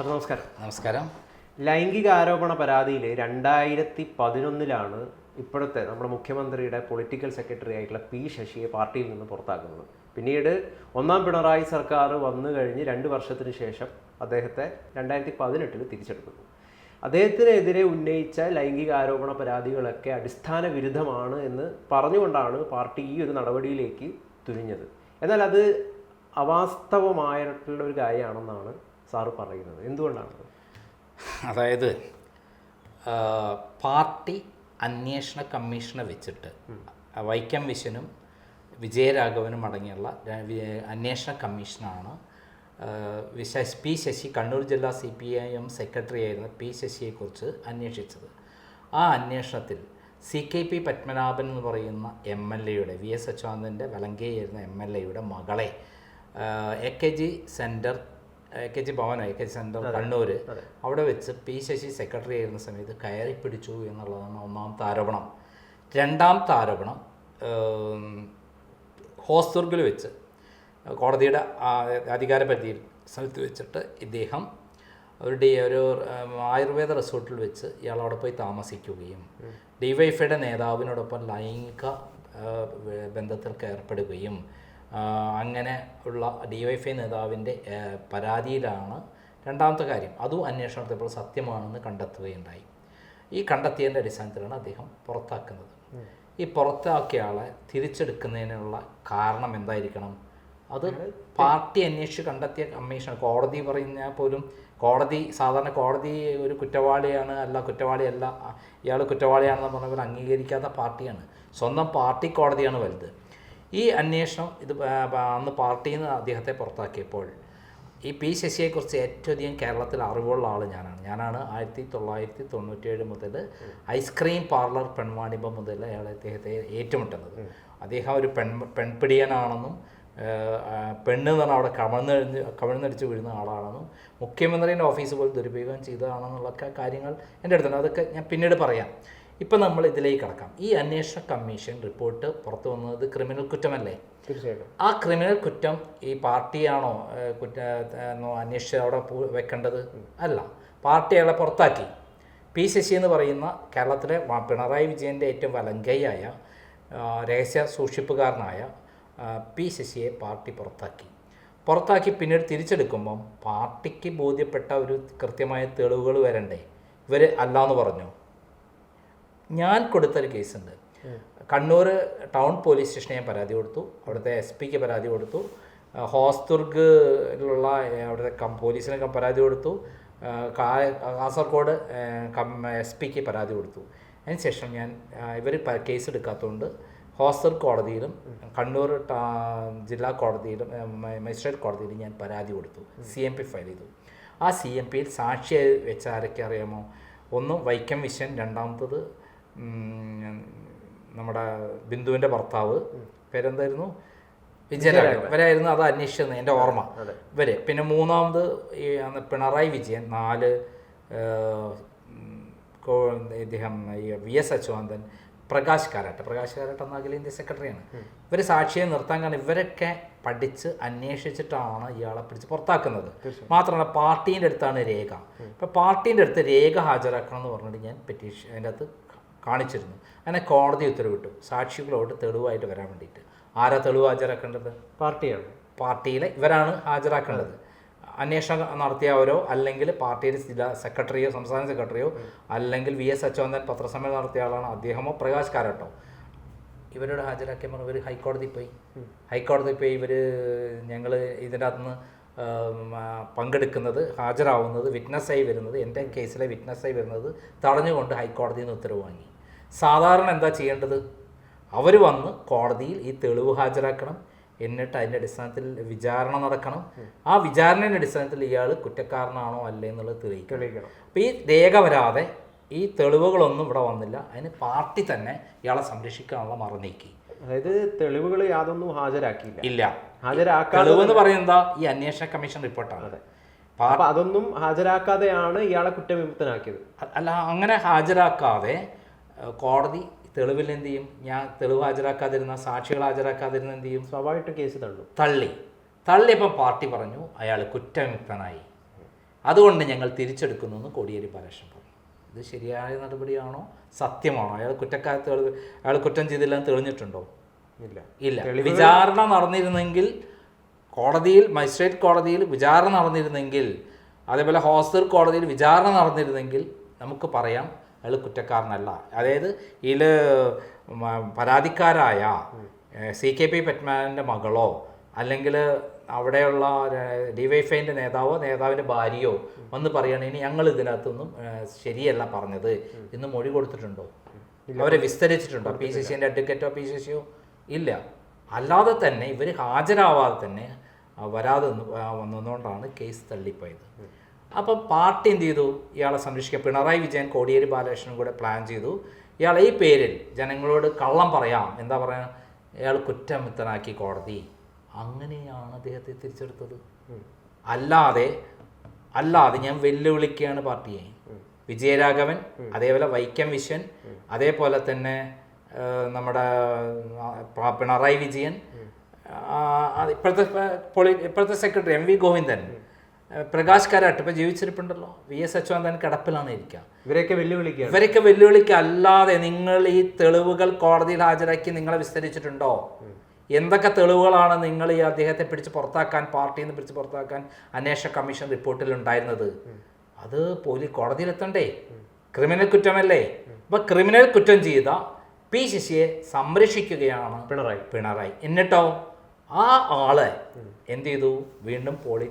Sir നമസ്കാരം. നമസ്കാരം. ലൈംഗിക ആരോപണ പരാതിയിൽ രണ്ടായിരത്തി പതിനൊന്നിലാണ് ഇപ്പോഴത്തെ നമ്മുടെ മുഖ്യമന്ത്രിയുടെ പൊളിറ്റിക്കൽ സെക്രട്ടറി ആയിട്ടുള്ള പി ശശിയെ പാർട്ടിയിൽ നിന്ന് പുറത്താക്കുന്നത്. പിന്നീട് ഒന്നാം പിണറായി സർക്കാർ വന്നു കഴിഞ്ഞ് രണ്ട് വർഷത്തിന് ശേഷം അദ്ദേഹത്തെ രണ്ടായിരത്തി പതിനെട്ടിൽ തിരിച്ചെടുക്കുന്നു. അദ്ദേഹത്തിനെതിരെ ഉന്നയിച്ച ലൈംഗിക ആരോപണ പരാതികളൊക്കെ അടിസ്ഥാന വിരുദ്ധമാണ് എന്ന് പറഞ്ഞുകൊണ്ടാണ് പാർട്ടി ഈ ഒരു നടപടിയിലേക്ക് തുനിഞ്ഞത്. എന്നാൽ അത് അവാസ്തവമായിട്ടുള്ള ഒരു കാര്യമാണെന്നാണ് സാറ് പറയുന്നത്? എന്തുകൊണ്ടാണ്? അതായത് പാർട്ടി അന്വേഷണ കമ്മീഷനെ വെച്ചിട്ട് വൈക്കം വിശ്വനും വിജയരാഘവനും അടങ്ങിയുള്ള അന്വേഷണ കമ്മീഷനാണ് പി ശശി കണ്ണൂർ ജില്ലാ C P I M secretary ആയിരുന്ന പി ശശിയെക്കുറിച്ച് അന്വേഷിച്ചത്. ആ അന്വേഷണത്തിൽ സി കെ പി പത്മനാഭൻ എന്ന് പറയുന്ന എം എൽ എയുടെ വി എസ് അച്യുതാനന്ദന്റെ വലങ്കയായിരുന്ന എം എൽ എയുടെ മകളെ A K G centre K G ഭവനായി K G centre Kannur അവിടെ വെച്ച് പി ശശി സെക്രട്ടറി ആയിരുന്ന സമയത്ത് കയറി പിടിച്ചു എന്നുള്ളതാണ് ഒന്നാമത്തെ ആരോപണം രണ്ടാമത്തെ ആരോപണം ഹോസ്ദുർഗിൽ വെച്ച് കോടതിയുടെ അധികാര പരിധിയിൽ സ്ഥലത്ത് വെച്ചിട്ട് ഇദ്ദേഹം ഒരു ഡി ഒരു ആയുർവേദ റിസോർട്ടിൽ വെച്ച് ഇയാൾ അവിടെ പോയി താമസിക്കുകയും ഡിവൈഫൈയുടെ നേതാവിനോടൊപ്പം ലൈംഗിക ബന്ധത്തിൽ ഏർപ്പെടുകയും അങ്ങനെ ഉള്ള ഡിവൈഫൈ നേതാവിന്റെ പരാതിയിലാണ് രണ്ടാമത്തെ കാര്യം. അതും അന്വേഷണത്തിപ്പോൾ സത്യമാണെന്ന് കണ്ടെത്തുകയുണ്ടായി. ഈ കണ്ടെത്തിയതിന്റെ അടിസ്ഥാനത്തിലാണ് അദ്ദേഹം പുറത്താക്കുന്നത്. ഈ പുറത്താക്കിയ ആളെ തിരിച്ചെടുക്കുന്നതിനുള്ള കാരണം എന്തായിരിക്കണം? അത് പാർട്ടി അന്വേഷിച്ച് കണ്ടെത്തിയ കമ്മീഷൻ കോടതി പറഞ്ഞാൽ പോലും കോടതി സാധാരണ കോടതി ഒരു കുറ്റവാളിയാണ് അല്ല കുറ്റവാളിയല്ല ഇയാൾ കുറ്റവാളിയാണെന്ന് പറഞ്ഞ പോലെ അംഗീകരിക്കാത്ത പാർട്ടിയാണ്. സ്വന്തം പാർട്ടി കോടതിയാണ് വലുത്. ഈ അന്വേഷണം ഇത് അന്ന് പാർട്ടിയിൽ നിന്ന് അദ്ദേഹത്തെ പുറത്താക്കിയപ്പോൾ ഈ പി ശശിയെക്കുറിച്ച് ഏറ്റവും അധികം കേരളത്തിൽ അറിവുള്ള ആൾ ഞാനാണ്. ഞാനാണ് ആയിരത്തി തൊള്ളായിരത്തി തൊണ്ണൂറ്റേഴ് മുതൽ ഐസ്ക്രീം പാർലർ പെൺവാണിഭം മുതൽ അയാൾ അദ്ദേഹത്തെ ഏറ്റുമുട്ടുന്നത്. അദ്ദേഹം ഒരു പെൺ പെൺപിടിയനാണെന്നും പെണ്ണ് എന്ന് പറഞ്ഞാൽ അവിടെ കമഴ്ന്നഴിഞ്ഞ് കമഴ്ന്നടിച്ച് വീഴുന്ന ആളാണെന്നും മുഖ്യമന്ത്രിന്റെ ഓഫീസ് പോലും ദുരുപയോഗം ചെയ്തതാണെന്നുള്ളൊക്കെ കാര്യങ്ങൾ എന്റെ അടുത്തുണ്ട്. അതൊക്കെ ഞാൻ പിന്നീട് പറയാം. ഇപ്പം നമ്മൾ ഇതിലേക്ക് കടക്കാം. ഈ അന്വേഷണ കമ്മീഷൻ റിപ്പോർട്ട് പുറത്തു വന്നത് ക്രിമിനൽ കുറ്റമല്ലേ? തീർച്ചയായിട്ടും. ആ ക്രിമിനൽ കുറ്റം ഈ പാർട്ടിയാണോ കുറ്റം അന്വേഷിച്ച് അവിടെ വെക്കേണ്ടത്? അല്ല. പാർട്ടി അയാളെ പുറത്താക്കി. പി ശശി എന്ന് പറയുന്ന കേരളത്തിലെ പിണറായി വിജയന്റെ ഏറ്റവും വലങ്കയായ രഹസ്യ സൂക്ഷിപ്പുകാരനായ പി ശശിയെ പാർട്ടി പുറത്താക്കി. പുറത്താക്കി പിന്നീട് തിരിച്ചെടുക്കുമ്പം പാർട്ടിക്ക് ബോധ്യപ്പെട്ട ഒരു കൃത്യമായ തെളിവുകൾ വരണ്ടേ? ഇവർ അല്ലാന്ന് പറഞ്ഞു. ഞാൻ കൊടുത്തൊരു കേസുണ്ട്. കണ്ണൂർ ടൗൺ പോലീസ് സ്റ്റേഷനെ ഞാൻ പരാതി കൊടുത്തു. അവിടുത്തെ എസ് പിക്ക് പരാതി കൊടുത്തു. ഹോസ്ദുർഗിലുള്ള അവിടുത്തെ കം പോലീസിന് കം പരാതി കൊടുത്തു. കാസർഗോഡ് കം എസ് പിക്ക് പരാതി കൊടുത്തു. അതിനുശേഷം ഞാൻ ഇവർ കേസ് എടുക്കാത്തതുകൊണ്ട് ഹോസ്റ്റൽ കോടതിയിലും കണ്ണൂർ ജില്ലാ കോടതിയിലും മജിസ്ട്രേറ്റ് കോടതിയിലും ഞാൻ പരാതി കൊടുത്തു. സി എം പി ഫയൽ ചെയ്തു. ആ സി എം പിയിൽ സാക്ഷിയായി വെച്ച ആരൊക്കെ അറിയാമോ? ഒന്ന് വൈക്കം വിശ്വൻ രണ്ടാമത്തത് നമ്മുടെ ബിന്ദുവിന്റെ ഭർത്താവ് പേരെന്തായിരുന്നു? വിജയരാഘവൻ. ഇവരായിരുന്നു അത് അന്വേഷിച്ചത് എന്റെ ഓർമ്മ. ഇവർ. പിന്നെ മൂന്നാമത് ഈ പിണറായി വിജയൻ നാല് ഇദ്ദേഹം ഈ വി എസ് അച്യുതാനന്ദൻ പ്രകാശ് കാരാട്ട്. പ്രകാശ് കാരാട്ട് എന്ന അഖിലേന്ത്യ സെക്രട്ടറിയാണ്. ഇവർ സാക്ഷിയെ നിർത്താൻ കാരണം ഇവരൊക്കെ പഠിച്ച് അന്വേഷിച്ചിട്ടാണ് ഇയാളെ പിടിച്ച് പുറത്താക്കുന്നത്. മാത്രമല്ല പാർട്ടീന്റെ അടുത്താണ് രേഖ. ഇപ്പം പാർട്ടീന്റെ അടുത്ത് രേഖ ഹാജരാക്കണം എന്ന് പറഞ്ഞിട്ട് ഞാൻ പെറ്റീഷൻ അതിന്റെ അകത്ത് കാണിച്ചിരുന്നു. അങ്ങനെ കോടതി ഉത്തരവിട്ടു. സാക്ഷികളോട് തെളിവായിട്ട് വരാൻ വേണ്ടിയിട്ട്. ആരാ തെളിവ് ഹാജരാക്കേണ്ടത്? പാർട്ടിയാണ്. പാർട്ടിയിലെ ഇവരാണ് ഹാജരാക്കേണ്ടത്. അന്വേഷണം നടത്തിയവരോ അല്ലെങ്കിൽ പാർട്ടിയുടെ ജില്ലാ സെക്രട്ടറിയോ സംസ്ഥാന സെക്രട്ടറിയോ അല്ലെങ്കിൽ വി എസ് അച്യുതൻ പത്രസമ്മേളനം നടത്തിയ ആളാണ് അദ്ദേഹമോ പ്രകാശ് കാരാട്ടോ ഇവരോട് ഹാജരാക്കിയപ്പോൾ ഇവർ ഹൈക്കോടതി പോയി. ഹൈക്കോടതി പോയി ഇവർ ഞങ്ങൾ ഇതിന്റെ അകത്തുനിന്ന് പങ്കെടുക്കുന്നത് ഹാജരാവുന്നത് വിറ്റ്നസ്സായി വരുന്നത് എന്റെ കേസിലെ വിറ്റ്നസ്സായി വരുന്നത് തടഞ്ഞുകൊണ്ട് ഹൈക്കോടതിയിൽ നിന്ന് ഉത്തരവ് വാങ്ങി. സാധാരണ എന്താ ചെയ്യേണ്ടത്? അവർ വന്ന് കോടതിയിൽ ഈ തെളിവ് ഹാജരാക്കണം എന്നിട്ട് അതിന്റെ അടിസ്ഥാനത്തിൽ വിചാരണ നടക്കണം. ആ വിചാരണയുടെ അടിസ്ഥാനത്തിൽ ഇയാൾ കുറ്റക്കാരനാണോ അല്ലേ എന്നുള്ളത് തെളിയിക്കണം. അപ്പോൾ ഈ രേഖ വരാതെ ഈ തെളിവുകളൊന്നും ഇവിടെ വന്നില്ല. അതിന് പാർട്ടി തന്നെ ഇയാളെ സംരക്ഷിക്കാനുള്ള മറ നീക്കി. അതായത് തെളിവുകൾ യാതൊന്നും ഹാജരാക്കിയില്ല. ഇല്ല. ഹാജരാക്കാതെ പറയുന്നത് ഈ അന്വേഷണ കമ്മീഷൻ റിപ്പോർട്ടാണ്. അതെ. അപ്പൊ അതൊന്നും ഹാജരാക്കാതെയാണ് ഇയാളെ കുറ്റവിമുക്തനാക്കിയത്. അല്ല അങ്ങനെ ഹാജരാക്കാതെ കോടതി തെളിവിൽ എന്ത് ചെയ്യും? ഞാൻ തെളിവ് ഹാജരാക്കാതിരുന്ന സാക്ഷികൾ ഹാജരാക്കാതിരുന്ന എന്ത് ചെയ്യും? സ്വാഭാവികമായിട്ടും കേസ് തള്ളു. തള്ളി. തള്ളിയപ്പോൾ പാർട്ടി പറഞ്ഞു അയാൾ കുറ്റവിമുക്തനായി. അതുകൊണ്ട് ഞങ്ങൾ തിരിച്ചെടുക്കുന്നു എന്ന് കോടിയേരി ബാലകൃഷ്ണൻ പറഞ്ഞു. ഇത് ശരിയായ നടപടിയാണോ? സത്യമാണോ? അയാൾ കുറ്റക്കാരത്ത് അയാൾ കുറ്റം ചെയ്തില്ലെന്ന് തെളിഞ്ഞിട്ടുണ്ടോ? ഇല്ല. വിചാരണ നടന്നിരുന്നെങ്കിൽ കോടതിയിൽ മജിസ്ട്രേറ്റ് കോടതിയിൽ വിചാരണ നടന്നിരുന്നെങ്കിൽ അതേപോലെ ഹോസ്റ്റർ കോടതിയിൽ വിചാരണ നടന്നിരുന്നെങ്കിൽ നമുക്ക് പറയാം അയാൾ കുറ്റക്കാരനല്ല. അതായത് ഇതിൽ പരാതിക്കാരായ സി കെ പി പെറ്റ്മാന്റെ മകളോ അല്ലെങ്കിൽ അവിടെയുള്ള ഡിവൈഫൈന്റെ നേതാവോ നേതാവിന്റെ ഭാര്യയോ വന്ന് പറയുകയാണെങ്കിൽ ഞങ്ങൾ ഇതിനകത്തൊന്നും ശരിയല്ല പറഞ്ഞത്. ഇന്ന് മൊഴി കൊടുത്തിട്ടുണ്ടോ? അവരെ വിസ്തരിച്ചിട്ടുണ്ടോ. പി സി സിന്റെ അഡ്വക്കേറ്റോ പി സി സിയോ ഇല്ല. അല്ലാതെ തന്നെ ഇവർ ഹാജരാവാതെ തന്നെ വരാതെ വന്നതുകൊണ്ടാണ് കേസ് തള്ളിപ്പോയത്. അപ്പോൾ പാർട്ടി എന്ത് ചെയ്തു? ഇയാളെ സംരക്ഷിക്കുക പിണറായി വിജയൻ കോടിയേരി ബാലകൃഷ്ണൻ കൂടെ പ്ലാൻ ചെയ്തു. ഇയാൾ ഈ പേരിൽ ജനങ്ങളോട് കള്ളം പറയാം. എന്താ പറയുക ഇയാൾ കുറ്റമിത്തനാക്കി കോടതി. അങ്ങനെയാണ് അദ്ദേഹത്തെ തിരിച്ചെടുത്തത്. അല്ലാതെ അല്ലാതെ ഞാൻ വെല്ലുവിളിക്കുകയാണ് പാർട്ടിയെ. വിജയരാഘവൻ അതേപോലെ വൈക്കം വിശ്വൻ അതേപോലെ തന്നെ നമ്മുടെ പിണറായി വിജയൻ ഇപ്പോഴത്തെ പൊളി ഇപ്പോഴത്തെ secretary M V Govindan Prakash Karat ഇപ്പം ജീവിച്ചിരിപ്പുണ്ടല്ലോ. വി എസ് അച്യുതാനന്ദൻ കിടപ്പിലാണ് ഇരിക്കുക ഇവരെയൊക്കെ വെല്ലുവിളിക്ക ഇവരൊക്കെ വെല്ലുവിളിക്കുക അല്ലാതെ നിങ്ങൾ ഈ തെളിവുകൾ കോടതിയിൽ ഹാജരാക്കി നിങ്ങളെ വിസ്തരിച്ചിട്ടുണ്ടോ? എന്തൊക്കെ തെളിവുകളാണ് നിങ്ങൾ ഈ അദ്ദേഹത്തെ പിടിച്ച് പുറത്താക്കാൻ പാർട്ടിയിൽ നിന്ന് പിടിച്ച് പുറത്താക്കാൻ അന്വേഷണ കമ്മീഷൻ റിപ്പോർട്ടിൽ ഉണ്ടായിരുന്നത്? അത് പോലീസ് കോടതിയിലെത്തണ്ടേ ക്രിമിനൽ കുറ്റമല്ലേ? അപ്പൊ ക്രിമിനൽ കുറ്റം ചെയ്ത പി ശശിയെ സംരക്ഷിക്കുകയാണ് പിണറായി. പിണറായി. എന്നിട്ടോ? ആ ആളെ എന്ത് ചെയ്തു? വീണ്ടും പോളി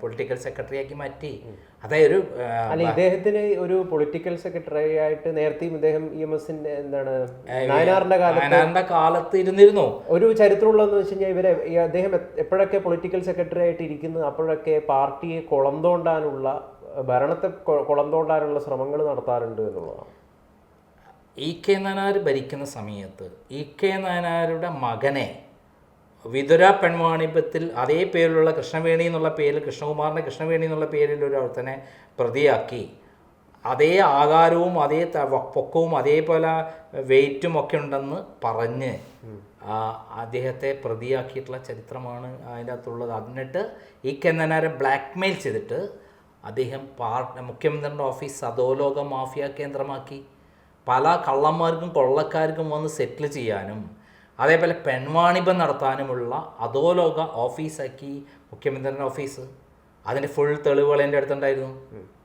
പൊളിറ്റിക്കൽ സെക്രട്ടറി സെക്രട്ടറിയാക്കി മാറ്റി. അതായത് ഒരു അല്ല ഇദ്ദേഹത്തിന് ഒരു പൊളിറ്റിക്കൽ സെക്രട്ടറി ആയിട്ട് നേരത്തെയും ഇദ്ദേഹം ഇ എം എസിന്റെ എന്താണ് നായനാറിന്റെ കാലത്ത് കാലത്ത് ഇരുന്നിരുന്നു. ഒരു ചരിത്രമുള്ളതെന്ന് വെച്ച് കഴിഞ്ഞാൽ ഇവരെ അദ്ദേഹം എപ്പോഴൊക്കെ പൊളിറ്റിക്കൽ സെക്രട്ടറി ആയിട്ട് ഇരിക്കുന്നു അപ്പോഴൊക്കെ പാർട്ടിയെ കുളം തോണ്ടാനുള്ള ഭരണത്തെ കുളം തോണ്ടാനുള്ള ശ്രമങ്ങൾ നടത്താറുണ്ട് എന്നുള്ളതാണ്. ഇ കെ നായനാർ ഭരിക്കുന്ന സമയത്ത് ഇ കെ നായനാരുടെ മകനെ വിതുര പെൺവാണിഭത്തിൽ അതേ പേരിലുള്ള കൃഷ്ണവേണി എന്നുള്ള പേരിൽ കൃഷ്ണകുമാറിന്റെ കൃഷ്ണവേണി എന്നുള്ള പേരിൽ ഒരു ഒരുത്തനെ പ്രതിയാക്കി. അതേ ആകാരവും അതേ പൊക്കവും അതേപോലെ വെയിറ്റും ഒക്കെ ഉണ്ടെന്ന് പറഞ്ഞ് അദ്ദേഹത്തെ പ്രതിയാക്കിയിട്ടുള്ള ചരിത്രമാണ് അതിന്റെ അകത്തുള്ളത്. എന്നിട്ട് ഈ കെന്നനാരെ ബ്ലാക്ക്മെയിൽ ചെയ്തിട്ട് അദ്ദേഹം പാർട്ട് മുഖ്യമന്ത്രിയുടെ ഓഫീസ് അധോലോക മാഫിയ കേന്ദ്രമാക്കി. പല കള്ളന്മാർക്കും കൊള്ളക്കാർക്കും വന്ന് സെറ്റിൽ ചെയ്യാനും അതേപോലെ പെൺവാണിഭം നടത്താനുമുള്ള അധോലോക ഓഫീസാക്കി മുഖ്യമന്ത്രിയുടെ ഓഫീസ്. അതിന്റെ ഫുൾ തെളിവുകൾ എന്റെ അടുത്തുണ്ടായിരുന്നു.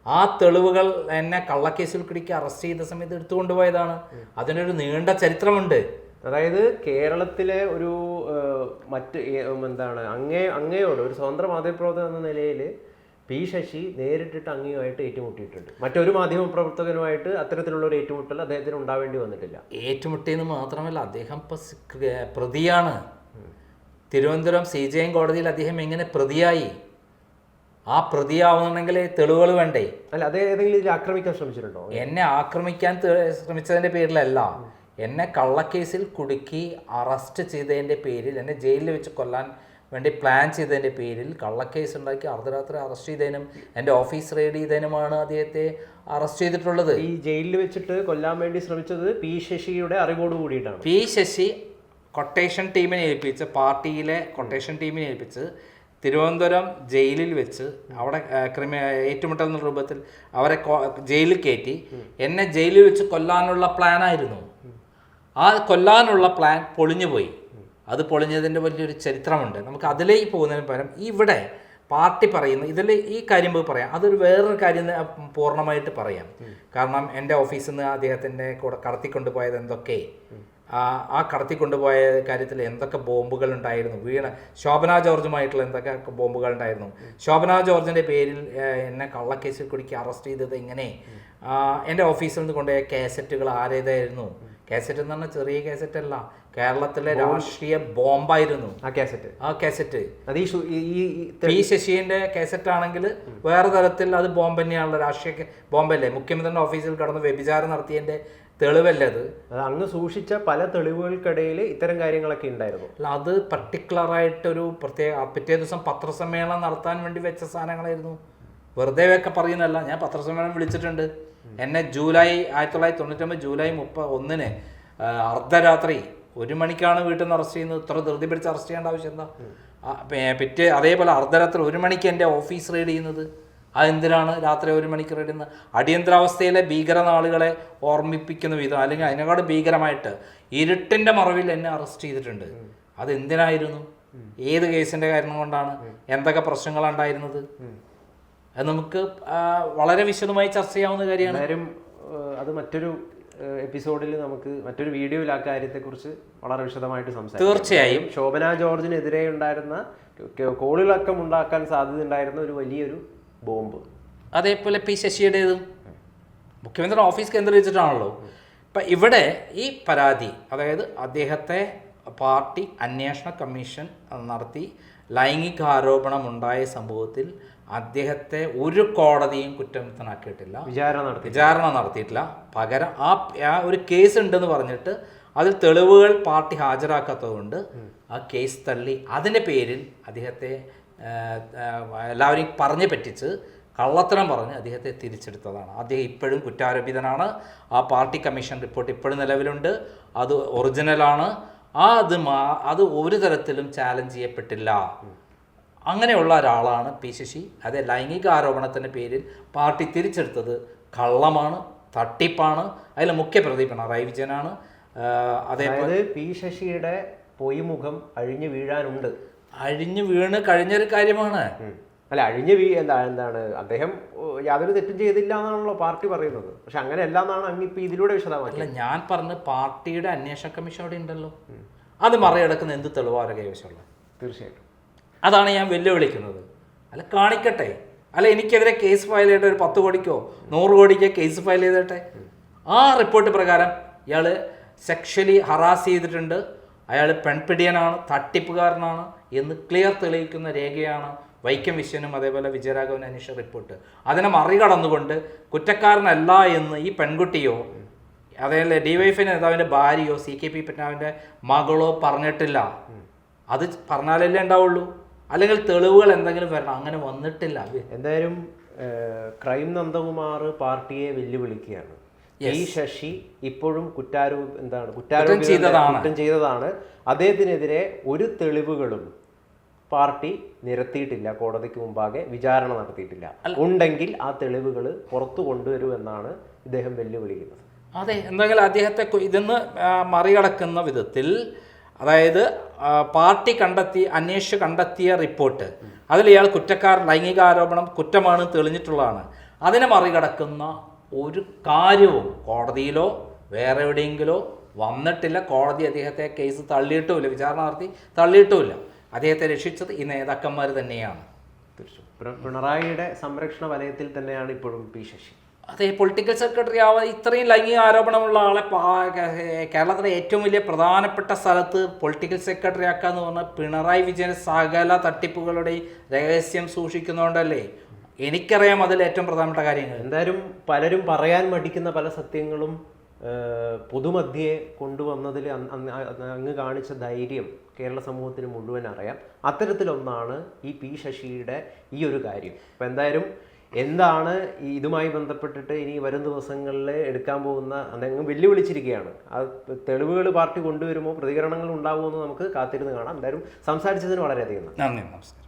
ആ തെളിവുകൾ എന്നെ കള്ളക്കേസിൽ കുടിക്ക് അറസ്റ്റ് ചെയ്ത സമയത്ത് എടുത്തുകൊണ്ടുപോയതാണ്. അതിനൊരു നീണ്ട ചരിത്രമുണ്ട്. അതായത് കേരളത്തിലെ ഒരു മറ്റ് എന്താണ് അങ്ങേ അങ്ങയോട് ഒരു സ്വതന്ത്ര മാധ്യമപ്രവർത്തകൻ എന്ന നിലയിൽ പി ശശി നേരിട്ടിട്ട് അങ്ങയുമായിട്ട് ഏറ്റുമുട്ടിയിട്ടുണ്ട്. മറ്റൊരു മാധ്യമ പ്രവർത്തകനുമായിട്ട് അത്തരത്തിലുള്ള ഒരു ഏറ്റുമുട്ടൽ അദ്ദേഹത്തിന് ഉണ്ടാവേണ്ടി വന്നിട്ടില്ല. ഏറ്റുമുട്ടിയെന്ന് മാത്രമല്ല അദ്ദേഹം ഇപ്പൊ പ്രതിയാണ്. തിരുവനന്തപുരം സി ജെ എം കോടതിയിൽ അദ്ദേഹം എങ്ങനെ പ്രതിയായി? ആ പ്രതിയാവുന്നുണ്ടെങ്കിൽ തെളിവുകൾ വേണ്ടേ? അല്ല അത് ഏതെങ്കിലും ആക്രമിക്കാൻ ശ്രമിച്ചിട്ടുണ്ടോ? എന്നെ ആക്രമിക്കാൻ ശ്രമിച്ചതിന്റെ ശ്രമിച്ചതിന്റെ പേരിലല്ല. എന്നെ കള്ളക്കേസിൽ കുടുക്കി അറസ്റ്റ് ചെയ്തതിന്റെ പേരിൽ എന്നെ ജയിലിൽ വെച്ച് കൊല്ലാൻ വേണ്ടി പ്ലാൻ ചെയ്തതിന്റെ പേരിൽ കള്ളക്കേസ് ഉണ്ടാക്കി അർദ്ധരാത്രി അറസ്റ്റ് ചെയ്തതിനും എന്റെ ഓഫീസ് റെയ്ഡ് ചെയ്തതിനുമാണ് അദ്ദേഹത്തെ അറസ്റ്റ് ചെയ്തിട്ടുള്ളത്. ഈ ജയിലിൽ വെച്ചിട്ട് കൊല്ലാൻ വേണ്ടി ശ്രമിച്ചത് പി ശശിയുടെ അറിവോട് കൂടിയിട്ടാണ്. പി ശശി കൊട്ടേഷൻ ടീമിനെ ഏൽപ്പിച്ച് പാർട്ടിയിലെ കൊട്ടേഷൻ ടീമിനെ ഏൽപ്പിച്ച് തിരുവനന്തപുരം ജയിലിൽ വെച്ച് അവിടെ ക്രിമി ഏറ്റുമുട്ടൽ എന്ന രൂപത്തിൽ അവരെ ജയിലിൽ കയറ്റി. എന്നെ ജയിലിൽ വെച്ച് കൊല്ലാനുള്ള പ്ലാനായിരുന്നു ആ കൊല്ലാനുള്ള പ്ലാൻ പൊളിഞ്ഞുപോയി. അത് പൊളിഞ്ഞതിന്റെ വലിയൊരു ചരിത്രമുണ്ട്. നമുക്ക് അതിലേക്ക് പോകുന്നതിന് പകരം ഇവിടെ പാർട്ടി പറയുന്ന ഇതിൽ ഈ കാര്യം പോയി പറയാം. അതൊരു വേറൊരു കാര്യം പൂർണമായിട്ട് പറയാം. കാരണം എന്റെ ഓഫീസിൽ നിന്ന് അദ്ദേഹത്തിന്റെ കൂടെ കടത്തിക്കൊണ്ടുപോയത് എന്തൊക്കെ? ആ ആ കടത്തിക്കൊണ്ടുപോയ കാര്യത്തിൽ എന്തൊക്കെ ബോംബുകൾ ഉണ്ടായിരുന്നു? വീണ ശോഭന ജോർജുമായിട്ടുള്ള എന്തൊക്കെ ബോംബുകൾ ഉണ്ടായിരുന്നു? ശോഭന ജോർജിന്റെ പേരിൽ എന്നെ കള്ളക്കേസിൽ കുടുക്കി അറസ്റ്റ് ചെയ്തത് എങ്ങനെ? എന്റെ ഓഫീസിൽ നിന്ന് കൊണ്ടുപോയ കാസറ്റുകൾ ആരേതായിരുന്നു? കാസറ്റ് എന്ന് പറഞ്ഞാൽ ചെറിയ കാസറ്റ് അല്ല കേരളത്തിലെ രാഷ്ട്രീയ ബോംബായിരുന്നു. ആ കാസറ്റ്. ആ കാസറ്റ്. അത് ഈ പി ശശിന്റെ കാസറ്റ് ആണെങ്കിൽ വേറെ തരത്തിൽ അത് ബോംബ് തന്നെയാണല്ലോ. രാഷ്ട്രീയ ബോംബല്ലേ? മുഖ്യമന്ത്രിയുടെ ഓഫീസിൽ കടന്ന് വ്യഭിചാരം നടത്തിയതിന്റെ തെളിവല്ലേ അത്? അങ്ങ് സൂക്ഷിച്ച പല തെളിവുകൾക്കിടയിൽ ഇത്തരം കാര്യങ്ങളൊക്കെ ഉണ്ടായിരുന്നു. അല്ല അത് പർട്ടിക്കുലർ ആയിട്ടൊരു പ്രത്യേക പിറ്റേ ദിവസം പത്രസമ്മേളനം നടത്താൻ വേണ്ടി വെച്ച സാധനങ്ങളായിരുന്നു. വെറുതെ ഒക്കെ പറയുന്നതല്ല. ഞാൻ പത്രസമ്മേളനം വിളിച്ചിട്ടുണ്ട്. എന്നെ ജൂലൈ ആയിരത്തി തൊള്ളായിരത്തി തൊണ്ണൂറ്റൊമ്പത് ജൂലൈ മുപ്പത് ഒന്നിന് അർദ്ധരാത്രി ഒരു മണിക്കാണ് വീട്ടിൽ നിന്ന് അറസ്റ്റ് ചെയ്യുന്നത്? ഇത്ര ധൃതി പിടിച്ച് അറസ്റ്റ് ചെയ്യേണ്ട ആവശ്യം എന്താ? പിറ്റേ അതേപോലെ അർദ്ധരാത്രി ഒരു മണിക്ക് എന്റെ ഓഫീസ് റെയ്ഡ് ചെയ്യുന്നത്. അതെന്തിനാണ് രാത്രി ഒരു മണിക്ക് റെയ്ഡ് ചെയ്യുന്നത്? അടിയന്തരാവസ്ഥയിലെ ഭീകരനാളുകളെ ഓർമ്മിപ്പിക്കുന്ന വിധം അല്ലെങ്കിൽ അതിനേക്കാട് ഭീകരമായിട്ട് ഇരുട്ടിന്റെ മറവിൽ എന്നെ അറസ്റ്റ് ചെയ്തിട്ടുണ്ട്. അതെന്തിനായിരുന്നു? ഏത് കേസിന്റെ കാരണം കൊണ്ടാണ്? എന്തൊക്കെ പ്രശ്നങ്ങളുണ്ടായിരുന്നത് അത് നമുക്ക് വളരെ വിശദമായി ചർച്ച ചെയ്യാവുന്ന കാര്യമാണ്. അത് മറ്റൊരു എപ്പിസോഡിൽ നമുക്ക് മറ്റൊരു വീഡിയോയിൽ ആ കാര്യത്തെക്കുറിച്ച് വളരെ വിശദമായിട്ട് സംസാരിക്കാം. തീർച്ചയായും. ശോഭന ജോർജിനെതിരെ ഉണ്ടായിരുന്ന കോളിളക്കം ഉണ്ടാക്കാൻ സാധ്യത ഉണ്ടായിരുന്ന ഒരു വലിയൊരു ബോംബ്. അതേപോലെ പി ശശിയുടേതും. മുഖ്യമന്ത്രി ഓഫീസ് കേന്ദ്രീകരിച്ചിട്ടാണല്ലോ. ഇപ്പം ഇവിടെ ഈ പരാതി അതായത് അദ്ദേഹത്തെ പാർട്ടി അന്വേഷണ കമ്മീഷൻ നടത്തി ലൈംഗിക ആരോപണം ഉണ്ടായ സംഭവത്തിൽ അദ്ദേഹത്തെ ഒരു കോടതിയും കുറ്റമുക്തനാക്കിയിട്ടില്ല വിചാരണ നടത്തി വിചാരണ നടത്തിയിട്ടില്ല. പകരം ആ ആ ഒരു കേസ് ഉണ്ടെന്ന് പറഞ്ഞിട്ട് അതിൽ തെളിവുകൾ പാർട്ടി ഹാജരാക്കാത്തതുകൊണ്ട് ആ കേസ് തള്ളി. അതിന്റെ പേരിൽ അദ്ദേഹത്തെ എല്ലാവരെയും പറഞ്ഞു പറ്റിച്ച് കള്ളത്തരം പറഞ്ഞ് അദ്ദേഹത്തെ തിരിച്ചെടുത്തതാണ്. അദ്ദേഹം ഇപ്പോഴും കുറ്റാരോപിതനാണ്. ആ പാർട്ടി കമ്മീഷൻ റിപ്പോർട്ട് ഇപ്പോഴും നിലവിലുണ്ട്. അത് ഒറിജിനലാണ്. ആ അത് മാ അത് ഒരു തരത്തിലും ചാലഞ്ച് ചെയ്യപ്പെട്ടില്ല. അങ്ങനെയുള്ള ഒരാളാണ് പി ശശി. അതെ ലൈംഗിക ആരോപണത്തിന്റെ പേരിൽ പാർട്ടി തിരിച്ചെടുത്തത് കള്ളമാണ് തട്ടിപ്പാണ് അതിൽ മുഖ്യപ്രതി പിണറായി വിജയനാണ്. അതേപോലെ പി ശശിയുടെ പൊയ്മുഖം അഴിഞ്ഞു വീഴാനുണ്ട്. അഴിഞ്ഞു വീണ് കഴിഞ്ഞൊരു കാര്യമാണ്. അല്ല അഴിഞ്ഞ വി എന്താ എന്താണ് അദ്ദേഹം യാതൊരു തെറ്റും ചെയ്തില്ല എന്നാണല്ലോ പാർട്ടി പറയുന്നത്. പക്ഷെ അങ്ങനെ അല്ല എന്നാണ് അങ്ങ് ഇപ്പൊ ഇതിലൂടെ വിശദമാക്കി ഞാൻ പറഞ്ഞ പാർട്ടിയുടെ അന്വേഷണ കമ്മീഷൻ അവിടെ ഉണ്ടല്ലോ. അത് മറികടക്കുന്ന എന്ത് തെളിവാണ് കൈവശമുള്ളത് തീർച്ചയായിട്ടും. അതാണ് ഞാൻ വെല്ലുവിളിക്കുന്നത്. അല്ല കാണിക്കട്ടെ. അല്ല എനിക്കെതിരെ കേസ് ഫയൽ ചെയ്തിട്ട് ഒരു പത്ത് കോടിക്കോ നൂറ് കോടിക്കോ കേസ് ഫയൽ ചെയ്തിട്ടെ? ആ റിപ്പോർട്ട് പ്രകാരം ഇയാൾ സെക്ഷലി ഹറാസ് ചെയ്തിട്ടുണ്ട്. അയാൾ പെൺപിടിയനാണ് തട്ടിപ്പുകാരനാണ് എന്ന് ക്ലിയർ തെളിയിക്കുന്ന രേഖയാണ് വൈക്കം വിശ്വനും അതേപോലെ വിജയരാഘവൻ അനീഷ റിപ്പോർട്ട്. അതിനെ മറികടന്നുകൊണ്ട് കുറ്റക്കാരനല്ല എന്ന് ഈ പെൺകുട്ടിയോ അതേപോലെ ഡിവൈഫൈ നേതാവിന്റെ ഭാര്യയോ സി കെ പി പറ്റാവിന്റെ മകളോ പറഞ്ഞിട്ടില്ല. അത് പറഞ്ഞാലല്ലേ ഉണ്ടാവുള്ളൂ. അല്ലെങ്കിൽ തെളിവുകൾ എന്തെങ്കിലും വരണം. അങ്ങനെ വന്നിട്ടില്ല. എന്തായാലും ക്രൈം നന്ദകുമാർ പാർട്ടിയെ വെല്ലുവിളിക്കുകയാണ്. ഈ ശശി ഇപ്പോഴും കുറ്റാരോപ എന്താണ് കുറ്റാരോപണം ചെയ്തതാണ്. കുറ്റം ചെയ്തതാണ്. അദ്ദേഹത്തിനെതിരെ ഒരു തെളിവുകളും പാർട്ടി നിരത്തിയിട്ടില്ല കോടതിക്ക് മുമ്പാകെ വിചാരണ നടത്തിയിട്ടില്ല. ഉണ്ടെങ്കിൽ ആ തെളിവുകൾ പുറത്തു കൊണ്ടുവരുമെന്നാണ് ഇദ്ദേഹം വെല്ലുവിളിക്കുന്നത്. അതെ എന്തെങ്കിലും അദ്ദേഹത്തെ ഇതെന്ന് ഇതിന്ന് മറികടക്കുന്ന വിധത്തിൽ അതായത് പാർട്ടി കണ്ടെത്തി അന്വേഷിച്ച് കണ്ടെത്തിയ റിപ്പോർട്ട് അതിൽ ഇയാൾ കുറ്റക്കാർ ലൈംഗിക ആരോപണം കുറ്റമാണ് തെളിഞ്ഞിട്ടുള്ളതാണ്. അതിനെ മറികടക്കുന്ന ഒരു കാര്യവും കോടതിയിലോ വേറെ എവിടെയെങ്കിലോ വന്നിട്ടില്ല. കോടതി അദ്ദേഹത്തെ കേസ് തള്ളിയിട്ടുമില്ല വിചാരണ നടത്തി തള്ളിയിട്ടുമില്ല. അദ്ദേഹത്തെ രക്ഷിച്ചത് ഈ നേതാക്കന്മാർ തന്നെയാണ്. തീർച്ചയായും പിണറായിയുടെ സംരക്ഷണ വലയത്തിൽ തന്നെയാണ് ഇപ്പോഴും പി ശശി. അതെ പൊളിറ്റിക്കൽ സെക്രട്ടറി ആവാൻ ഇത്രയും ലൈംഗിക ആരോപണമുള്ള ആളെ കേരളത്തിലെ ഏറ്റവും വലിയ പ്രധാനപ്പെട്ട സ്ഥലത്ത് പൊളിറ്റിക്കൽ സെക്രട്ടറി ആക്കുക എന്ന് പറഞ്ഞാൽ പിണറായി വിജയൻ സകല തട്ടിപ്പുകളുടെയും രഹസ്യം സൂക്ഷിക്കുന്നതുകൊണ്ടല്ലേ എനിക്കറിയാം അതിൽ ഏറ്റവും പ്രധാനപ്പെട്ട കാര്യങ്ങൾ. എന്തായാലും പലരും പറയാൻ മടിക്കുന്ന പല സത്യങ്ങളും ഏഹ്, പൊതുമധ്യേ കൊണ്ടുവന്നതിൽ അങ്ങ് കാണിച്ച ധൈര്യം കേരള സമൂഹത്തിന് മുഴുവൻ അറിയാം. അത്തരത്തിലൊന്നാണ് ഈ പി ശശിയുടെ ഈ ഒരു കാര്യം. അപ്പം എന്തായാലും എന്താണ് ഇതുമായി ബന്ധപ്പെട്ടിട്ട് ഇനി വരും ദിവസങ്ങളിൽ എടുക്കാൻ പോകുന്ന അദ്ദേഹം വെല്ലുവിളിച്ചിരിക്കുകയാണ്. ആ തെളിവുകൾ പാർട്ടി കൊണ്ടുവരുമോ പ്രതികരണങ്ങൾ ഉണ്ടാവുമോ എന്ന് നമുക്ക് കാത്തിരുന്ന് കാണാം. എന്തായാലും സംസാരിച്ചതിന് വളരെയധികം നന്ദി നമസ്കാരം.